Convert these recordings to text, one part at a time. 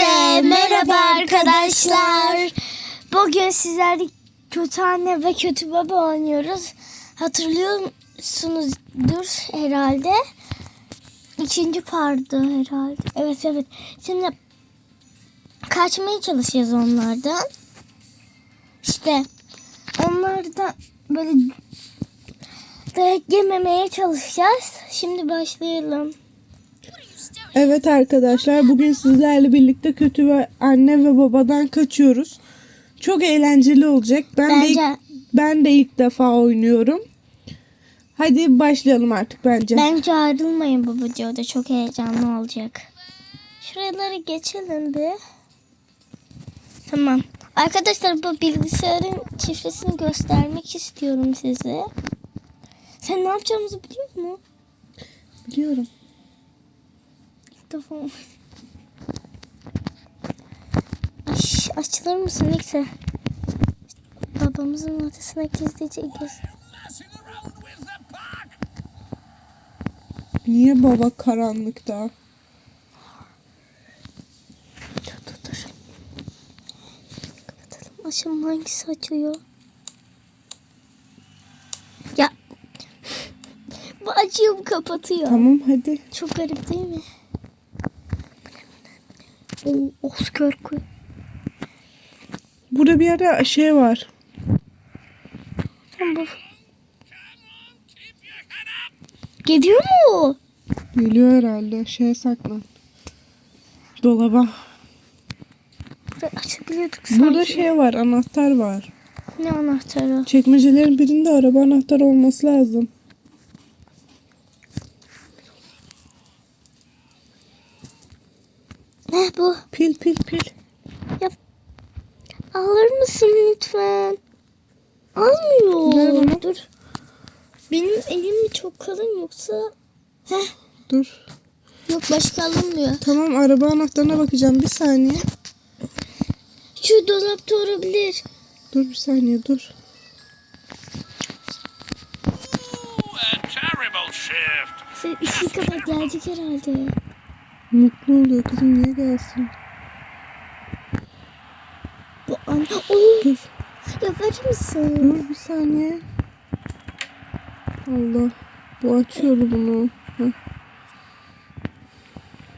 Hepinize merhaba arkadaşlar. Bugün sizlerle kötü anne ve kötü baba oynuyoruz. Hatırlıyorsunuzdur herhalde. İkinci pardı herhalde. Evet evet. Şimdi kaçmaya çalışacağız onlardan. İşte onlardan böyle dayak yememeye çalışacağız. Şimdi başlayalım. Evet arkadaşlar bugün sizlerle birlikte kötü ve anne ve babadan kaçıyoruz. Çok eğlenceli olacak. Ben de Bence ilk, ben de ilk defa oynuyorum. Hadi başlayalım artık bence. Bence ayrılmayın babacığım. O da çok heyecanlı olacak. Şuraları geçelim bir. Tamam. Arkadaşlar bu bilgisayarın şifresini göstermek istiyorum size. Sen ne yapacağımızı biliyor musun? Biliyorum. Defa. Aş, açılır mısın neyse. Babamızın odasına gizlice gir. Niye baba karanlıkta? Dur dur dur. Kapatalım. Aşım hangisi açıyor? Ya. bu açıyor bu kapatıyor. Tamam hadi. Çok garip değil mi? Oscar koy. Burada bir yerde şey var. Tamam bu. Geliyor mu? Geliyor herhalde. Şeye saklan. Dolaba. Burayı açabiliyorduk sanki. Burada şey var. Anahtar var. Ne anahtarı? Çekmecelerin birinde araba anahtarı olması lazım. Ne bu? Pil pil pil. Alır mısın lütfen? Almıyor. Ver. Dur. Benim elim mi çok kalın yoksa... Heh, Dur. yok başka alınmıyor. Tamam araba anahtarına bakacağım. Bir saniye. Şu dolapta olabilir. Dur bir saniye dur. A terrible shift. Sen ışığı kapat gelecek herhalde. Mutlu oluyor kızım niye gelsin? Bu an... Dur. ya verir misin? Dur bir saniye. Allah. Bu açıyordu bunu. Heh.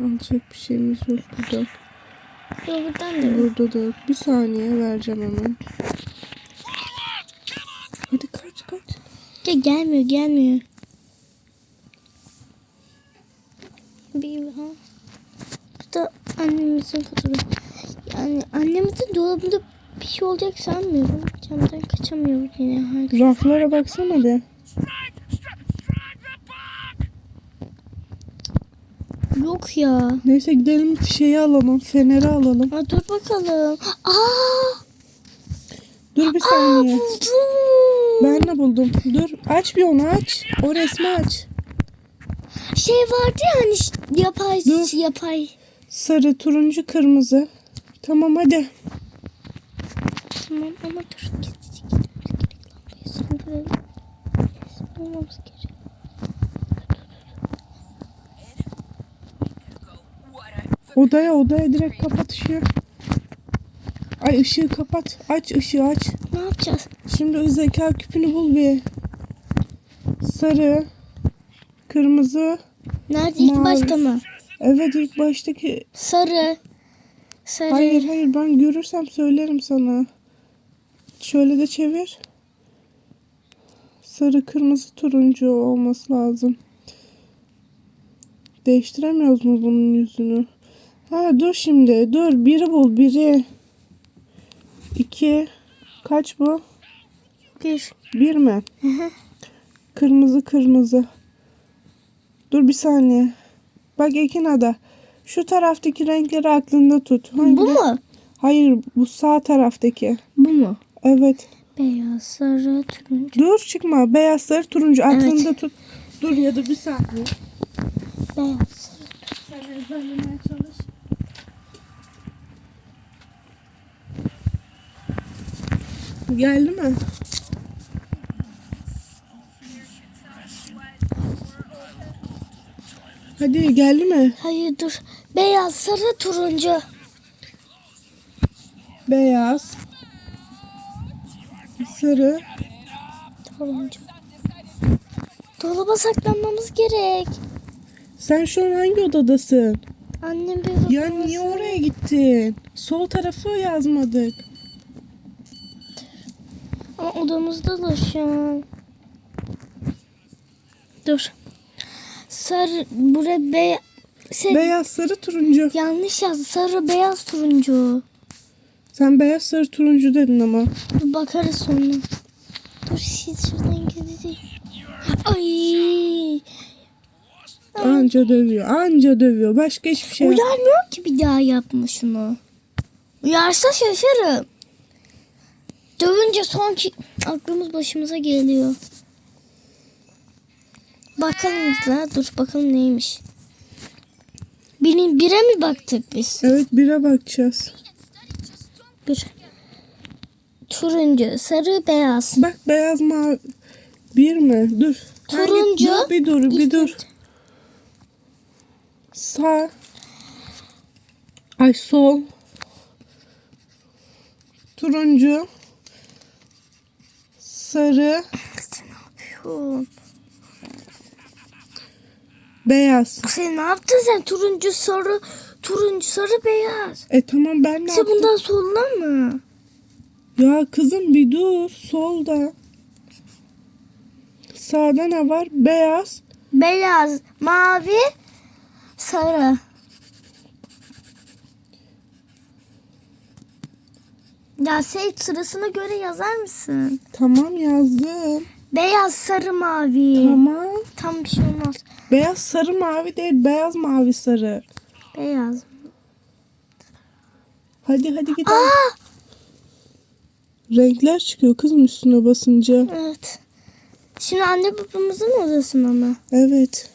Alacak bir şeyimiz yok burada. Yok buradan da. Burada da yok. Bir saniye vereceğim hemen. Hadi kaç kaç. Ya gelmiyor gelmiyor. Bir ha. Annemizin fotoğrafı. Yani annemizin dolabında bir şey olacak sanmıyorum. Camdan kaçamıyor yine. Hadi. Raflara baksana be. Yok ya. Neyse gidelim şeyi alalım. Feneri alalım. Aa, dur bakalım. Aa, Dur bir aa saniye. buldum. Ben de buldum. Dur aç bir onu aç. O resmi aç. Şey vardı ya hani yapay Dur. yapay. Sarı, turuncu, kırmızı. Tamam hadi. Tamam ama dur. Olmamız gerek. Odaya odaya direkt kapat ışığı. Ay ışığı kapat. Aç ışığı aç. Ne yapacağız? Şimdi o zeka küpünü bul bir. Sarı, kırmızı. Nerede ilk Mavi. başta mı? Evet ilk baştaki. Sarı. Sarı. Hayır hayır ben görürsem söylerim sana. Şöyle de çevir. Sarı, kırmızı, turuncu olması lazım. Değiştiremiyoruz mu bunun yüzünü? Ha dur şimdi. Dur biri bul biri. İki. Kaç bu? Bir. Bir mi? Hı hı. Kırmızı kırmızı. Dur bir saniye. Bak Ekina'da. Şu taraftaki renkleri aklında tut. Hangi Bu mu? Hayır bu sağ taraftaki. Bu mu? Evet. Beyaz, sarı, turuncu. Dur çıkma. Beyaz sarı turuncu aklında Evet. tut. Dur ya da bir saniye. Beyaz, sarı. Sen ezberlemeye çalış. Geldi mi? Hadi geldi mi? Hayır dur. Beyaz, sarı, turuncu. beyaz, sarı. Turuncu. Dolaba saklanmamız gerek. Sen şu an hangi odadasın? Annem bir Ya niye oraya gittin? Sol tarafı yazmadık. Ama odamızda da şu an. Dur. Sarı, buraya be şey, Beyaz, sarı, turuncu. yanlış yazdı. Sarı, beyaz, turuncu. Sen beyaz, sarı, turuncu dedin ama. Dur bakarız sonra. Dur shit şuradan gideceğim. Ay. Anca dövüyor, anca dövüyor. Başka hiçbir şey yok. Uyarmıyor ki bir daha yapma şunu. Uyarsa şaşarım. Dövünce son ki aklımız başımıza geliyor. Bakalım la dur bakalım neymiş. Birin bire mi baktık biz? Evet, bire bakacağız. Bir. Turuncu, sarı, beyaz. Bak beyaz, mavi. Bir mi? Dur. Hangi- Turuncu. Dur, bir dur, bir dur. Sağ. Ay sol. Turuncu. Sarı. Yuh. Beyaz. Sen ne yaptın sen? Turuncu, sarı, turuncu, sarı, beyaz. E tamam ben ne Sen yaptım? bundan soluna mı? Ya kızım bir dur. Solda. Sağda ne var? Beyaz. Beyaz, mavi, sarı. Ya şey sırasına göre yazar mısın? Tamam yazdım. Beyaz, sarı, mavi. Tamam. Tam bir şey olmaz. Beyaz sarı mavi değil. Beyaz mavi sarı. Beyaz. Hadi hadi gidelim. Aa! Renkler çıkıyor kızım üstüne basınca. Evet. Şimdi anne babamızın odasına mı? Evet.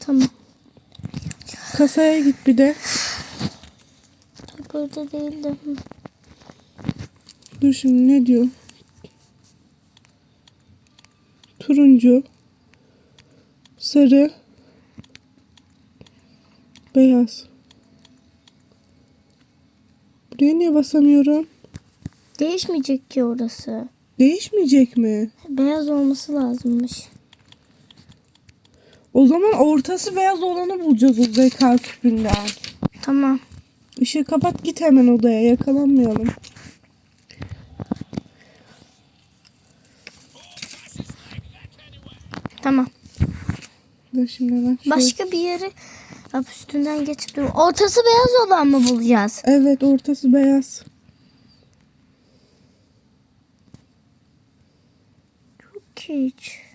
Tamam. Kasaya git bir de. Tabii orada değildi. Hı. Dur şimdi ne diyor? Turuncu. Sarı. Beyaz. Buraya niye basamıyorum? Değişmeyecek ki orası. Değişmeyecek mi? Beyaz olması lazımmış. O zaman ortası beyaz olanı bulacağız o zeka küpünden. Tamam. Işığı kapat git hemen odaya yakalanmayalım. Tamam. Dur şimdi ben şöyle- Başka bir yeri Hop, üstünden geçip dur. Ortası beyaz olan mı bulacağız? Evet ortası beyaz. Hiç.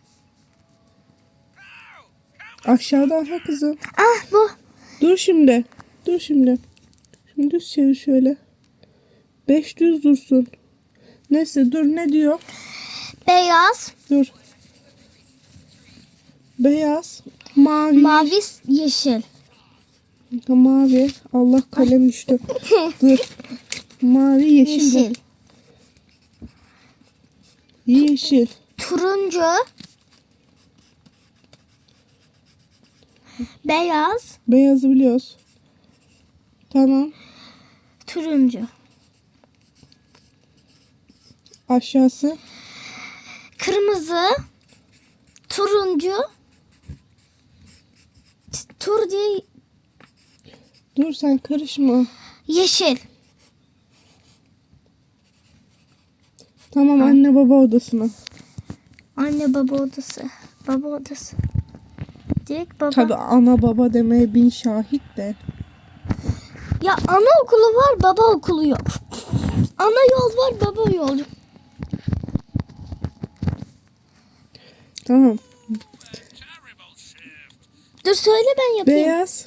Aşağıdan ha kızım. Ah bu. Dur şimdi. Dur şimdi. Şimdi düz çevir şöyle. Beş düz dursun. Neyse dur ne diyor? Beyaz, Dur. Beyaz. Mavi. mavi, yeşil. Mavi. Allah kalem düştü. dur. Mavi yeşil. Yeşil. Yeşil. yeşil. Turuncu. Beyaz, Beyazı biliyoruz. Tamam. turuncu. Aşağısı. Kırmızı, turuncu. Tur diye Dur sen karışma. yeşil. Tamam anne baba odasına. Anne baba odası. Baba odası. Direkt baba. Tabi ana baba demeye bin şahit de. Ya anaokulu var, baba okulu yok. Ana yol var, baba yol yok. Tamam. Dur söyle ben yapayım. Beyaz.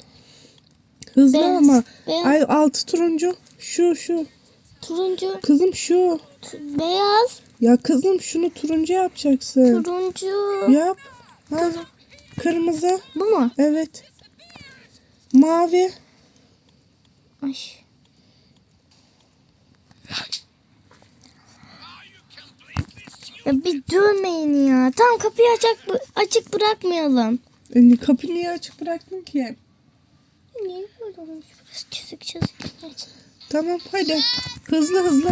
Hızlı Beyaz, ama. beyaz. Ay altı turuncu. Şu şu. Turuncu, Kızım şu. tu- beyaz, Ya kızım şunu turuncu yapacaksın. turuncu. Yap. Ha. Kırmızı. Bu mu? Evet. Mavi. Ay. Ya bir dövmeyin ya. Tamam kapıyı açık, açık bırakmayalım. E, kapıyı niye açık bıraktın ki? Niye böyle olmuş? Burası çizik çizik. Tamam hadi. Hızlı hızlı.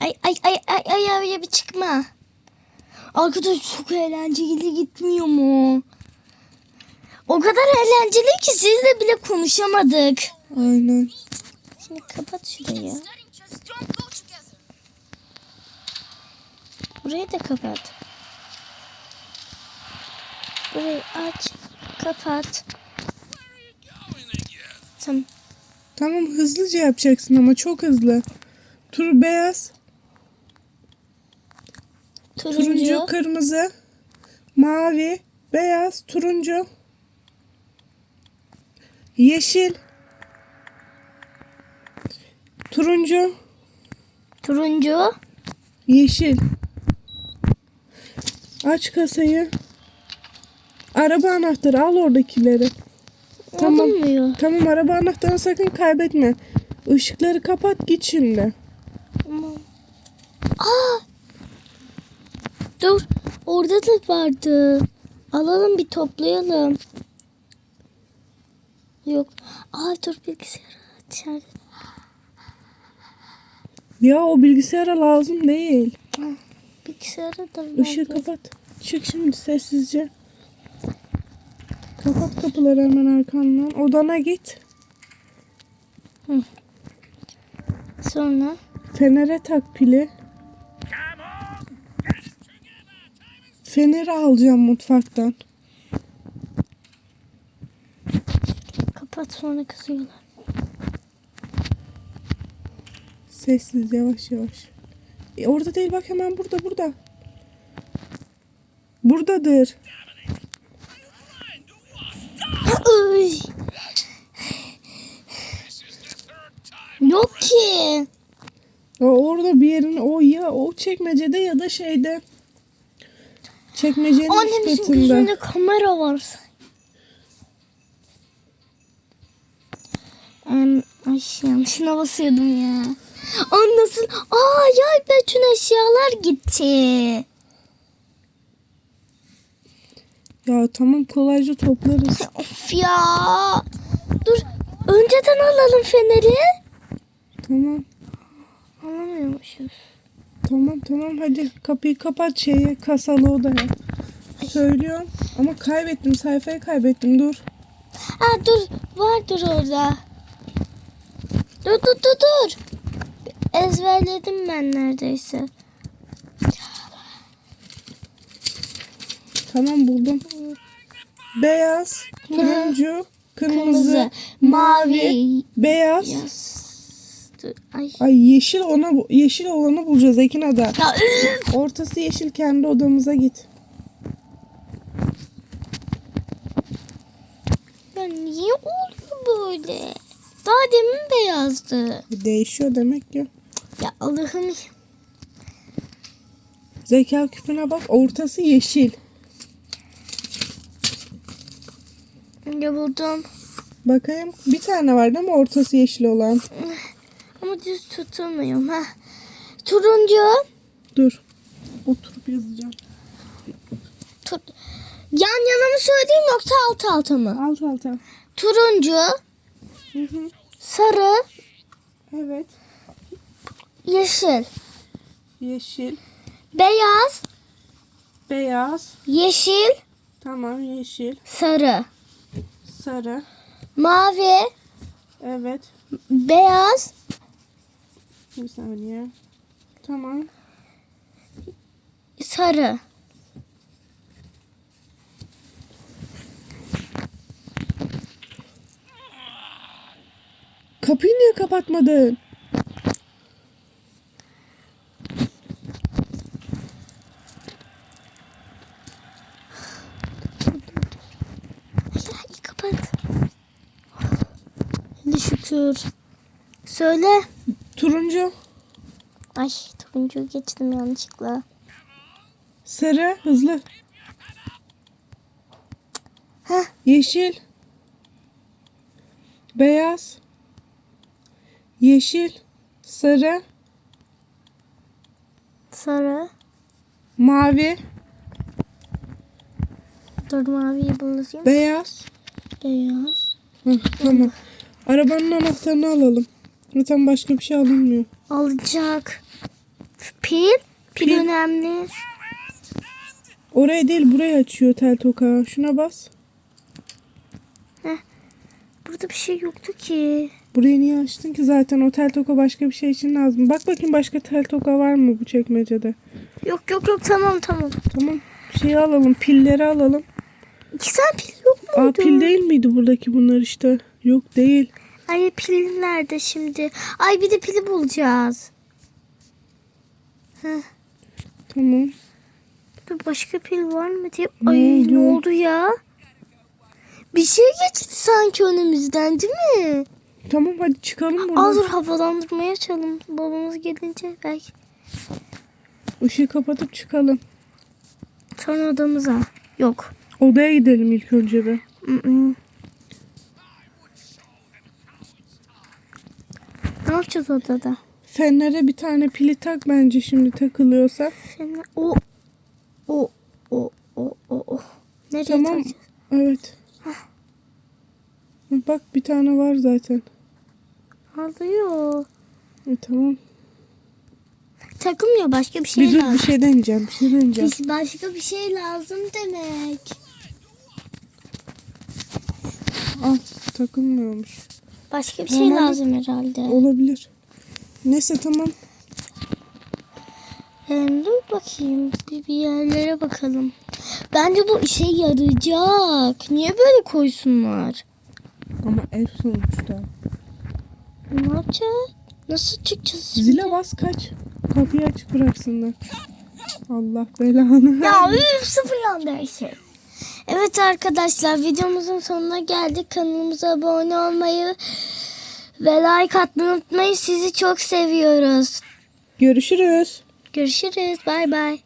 Ay ay ay ay ay ay ay, bir çıkma. Arkadaş çok eğlenceli gitmiyor mu? O kadar eğlenceli ki sizle bile konuşamadık. Aynen. Şimdi kapat şurayı. Burayı da kapat. Burayı aç. Kapat. Tamam. Tamam hızlıca yapacaksın ama çok hızlı. Tur beyaz, Turuncu. turuncu, kırmızı, mavi, beyaz, turuncu, yeşil, turuncu, Turuncu. yeşil. Aç kasayı. Araba anahtarı al oradakileri. Tamam. Olmuyor. Tamam araba anahtarını sakın kaybetme. Işıkları kapat git şimdi. Tamam. Aa! Dur. Orada da vardı. Alalım bir toplayalım. Yok. Aa dur bilgisayarı içeride. Ya o bilgisayara lazım değil. Bilgisayarı da Işığı vardı. kapat. Çık şimdi sessizce. Kapat kapıları hemen arkandan. Odana git. Sonra Fenere tak pili. Feneri alacağım mutfaktan. kapat sonra kızıyorlar. Sessiz yavaş yavaş. E, orada değil bak hemen burada burada. Buradadır. Yok ki. O orada bir yerin o ya o çekmecede ya da şeyde. Çekmecenin üst Annemizin katında. gözünde kamera var. Em, ay yanlışına basıyordum ya. Aa nasıl? Aa ya bütün eşyalar gitti. Ya tamam kolayca toplarız. Of ya. Dur önceden alalım feneri. tamam. Alamıyormuşuz. Tamam tamam hadi kapıyı kapat şeye kasalı odaya. Söylüyorum ama kaybettim sayfayı kaybettim dur. Ha dur vardır orada. Dur dur dur dur. Ezberledim ben neredeyse. Tamam buldum. Beyaz, turuncu, kırmızı, Kırmızı, mavi, mavi, beyaz. Ay. Ay yeşil ona yeşil olanı bulacağız Ekinada. Ya, üf! Ortası yeşil kendi odamıza git. ya niye oluyor böyle? Daha demin beyazdı. Değişiyor demek ki. Ya Allah'ım. Zeka küpüne bak ortası yeşil. Ya buldum. Bakayım bir tane var değil mi ortası yeşil olan? Ama düz tutamıyorum. ha. Turuncu. Dur. Oturup yazacağım. Tur Yan yana mı söyleyeyim yoksa alt alta mı? Alt alta. Turuncu, Hı hı. sarı, Evet. yeşil, Yeşil. beyaz, Beyaz. yeşil, Tamam yeşil. sarı, Sarı. mavi, Evet. beyaz, Bir saniye. Tamam. sarı. Kapıyı niye kapatmadın? Kapat. Hadi şükür. Söyle. Turuncu. Ay turuncuyu geçtim yanlışlıkla. Sarı. Hızlı. Heh. Yeşil. Beyaz. Yeşil. Sarı. Sarı. Mavi, Dur maviyi bulayım. beyaz. Beyaz. Heh, tamam. Arabanın anahtarını alalım. Zaten başka bir şey alınmıyor. Alacak. Pil. Pil, Pil. önemli. Oraya değil buraya açıyor tel toka. Şuna bas. Burada bir şey yoktu ki. Burayı niye açtın ki zaten o tel toka başka bir şey için lazım. Bak bakayım başka tel toka var mı bu çekmecede. Yok yok yok tamam tamam. Tamam. Şeyi alalım. Pilleri alalım. İki tane pil yok Aa muydu? pil değil miydi buradaki bunlar işte? Yok değil. Ay pil nerede şimdi? Ay bir de pili bulacağız. Tamam. Bir başka pil var mı diye. Ne Ay ne oldu? oldu ya? Bir şey geçti sanki önümüzden değil mi? Tamam hadi çıkalım buradan. Al dur havalandırmaya açalım. Babamız gelince belki. Işığı kapatıp çıkalım. Sonra odamıza. Yok. Odaya gidelim ilk önce bir. Mm-mm. Ne yapacağız odada? Fenlere bir tane pili tak bence şimdi takılıyorsa. Fener. O. O. O. O. O. o. Nereye Tamam. takacağız? Evet. Bak bir tane var zaten. Alıyor. E, tamam. Takılmıyor başka bir şey bir dur lazım. bir şey deneyeceğim. Bir şey deneyeceğim. Biz başka bir şey lazım demek. Al takılmıyormuş. Başka bir şey Normalde- lazım herhalde. Olabilir. Neyse tamam. Ee, dur bakayım. Bir, bir yerlere bakalım. Bence bu işe yarayacak. Niye böyle koysunlar? Ama ev sonuçta. Ne yapacağız? Nasıl çıkacağız? Zile bas kaç. Kapıyı açık bıraksınlar. Allah belanı. Ya üf sıfırlandı her şey. Evet arkadaşlar videomuzun sonuna geldik. Kanalımıza abone olmayı ve like atmayı unutmayın. Sizi çok seviyoruz. Görüşürüz. Görüşürüz. Bay bay.